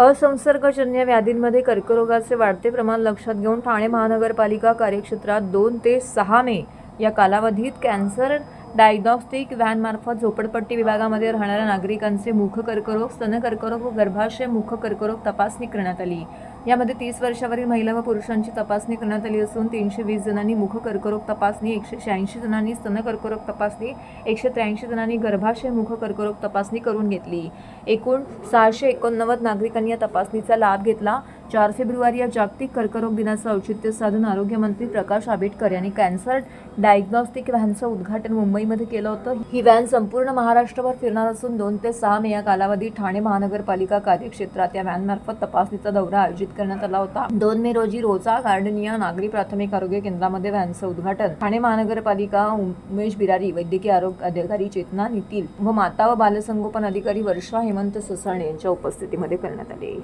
असंसर्गजन्य व्याधींमध्ये कर्करोगाचे वाढते प्रमाण लक्षात घेऊन ठाणे महानगरपालिका कार्यक्षेत्रात दोन ते सहा मे या कालावधीत कॅन्सर डायग्नॉस्टिक व्हॅनमार्फत झोपडपट्टी विभागामध्ये राहणाऱ्या नागरिकांचे मुख कर्करोग स्तन कर्करोग व गर्भाशय मुख कर्करोग तपासणी करण्यात आली. यामध्ये तीस वर्षावरील महिला व पुरुषांची तपासणी करण्यात आली असून तीनशे वीस जणांनी मुख कर्करोग तपासणी एकशे शहाऐंशी जणांनी स्तन कर्करोग तपासणी एकशे त्र्याऐंशी जणांनी गर्भाशय मुख कर्करोग तपासणी करून घेतली. एकूण सहाशे एकोणनव्वद नागरिकांनी या तपासणीचा लाभ घेतला. चार फेब्रुवारी या जागतिक कर्करोग दिनाचं औचित्य साधून आरोग्यमंत्री प्रकाश आंबेडकर यांनी कॅन्सर डायग्नॉस्टिक व्हॅनचं उद्घाटन मुंबईमध्ये केलं होतं. ही व्हॅन संपूर्ण महाराष्ट्रभर फिरणार असून दोन ते सहा मे या कालावधी ठाणे महानगरपालिका कार्यक्षेत्रात या व्हॅनमार्फत तपासणीचा दौरा आयोजित करण्यात आला होता. दोन मे रोजी रोजा गार्डनिया नागरी प्राथमिक आरोग्य केंद्रामध्ये व्हॅनचं उद्घाटन. ठाणे महानगरपालिका उमेश बिरारी वैद्यकीय आरोग्य अधिकारी चेतना नितील व माता व बालसंगोपन अधिकारी वर्षा हेमंत ससाणे यांच्या उपस्थितीमध्ये करण्यात आले.